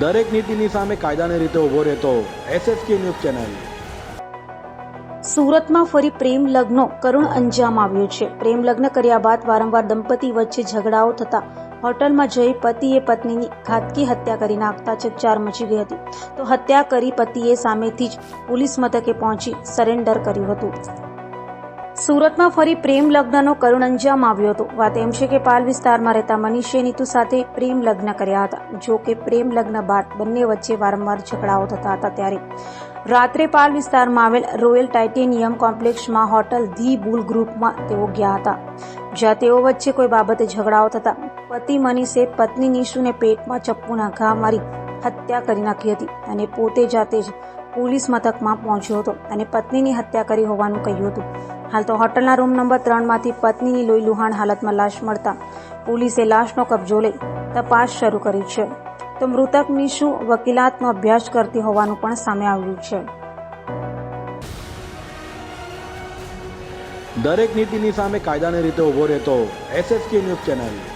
દરેક નીતિની સામે કાયદાની રીતે ઊભો રહેતો એસએસકે ન્યૂઝ ચેનલ. સુરતમાં ફરી પ્રેમ લગ્નો કરુણ અંજામ આવ્યો છે. પ્રેમ લગ્ન કર્યા બાદ વારંવાર દંપતી વચ્ચે ઝઘડાઓ થતા હોટલમાં જઈ પતિએ પત્નીની ઘાતકી હત્યા કરી નાખતા ચકચાર મચી ગઈ હતી. તો હત્યા કરી પતિએ સામેથી જ પોલીસ મથકે પહોંચી સરેન્ડર કર્યું હતું. સુરતમાં ફરી પ્રેમ લગ્નનો કરુણ અંજામ આવ્યો હતો. વાત એમ છે કે પાલ વિસ્તારમાં રહેતા મનીષે નીતુ સાથે પ્રેમ લગ્ન કર્યા હતા. જો કે પ્રેમ લગ્ન બાદ બંને વચ્ચે વારંવાર ઝઘડાઓ થતા હતા ત્યારે. રાત્રે પાલ વિસ્તારમાં આવેલ રોયલ ટાઇટેનિયમ કોમ્પ્લેક્સમાં હોટલ ધી બુલ ગ્રુપમાં તેઓ ગયા હતા. જ્યાં તેઓ વચ્ચે કોઈ બાબતે ઝઘડાઓ થતા, પતિ મનીષે પત્ની નિશુને પેટમાં ચપ્પુના ઘા મારી હત્યા કરી નાખી હતી અને પોતે જાતે જ પોલીસ મથકમાં પહોંચ્યો હતો અને પત્નીની હત્યા કરી હોવાનું કહ્યું હતું. હાલ તો હોટલના રૂમ નંબર ત્રણમાંથી પત્નીની લોહી લુહાણ હાલતમાં લાશ મળતા પોલીસે લાશનો કબજો લઈ તપાસ શરૂ કરી છે. તો મૃતક નિશુ વકીલાતનો અભ્યાસ કરતી હોવાનું પણ સામે આવ્યું છે. દરેક નીતિની સામે કાયદાની રીતે ઊભો રહેતો એસએસકે ન્યૂઝ ચેનલ.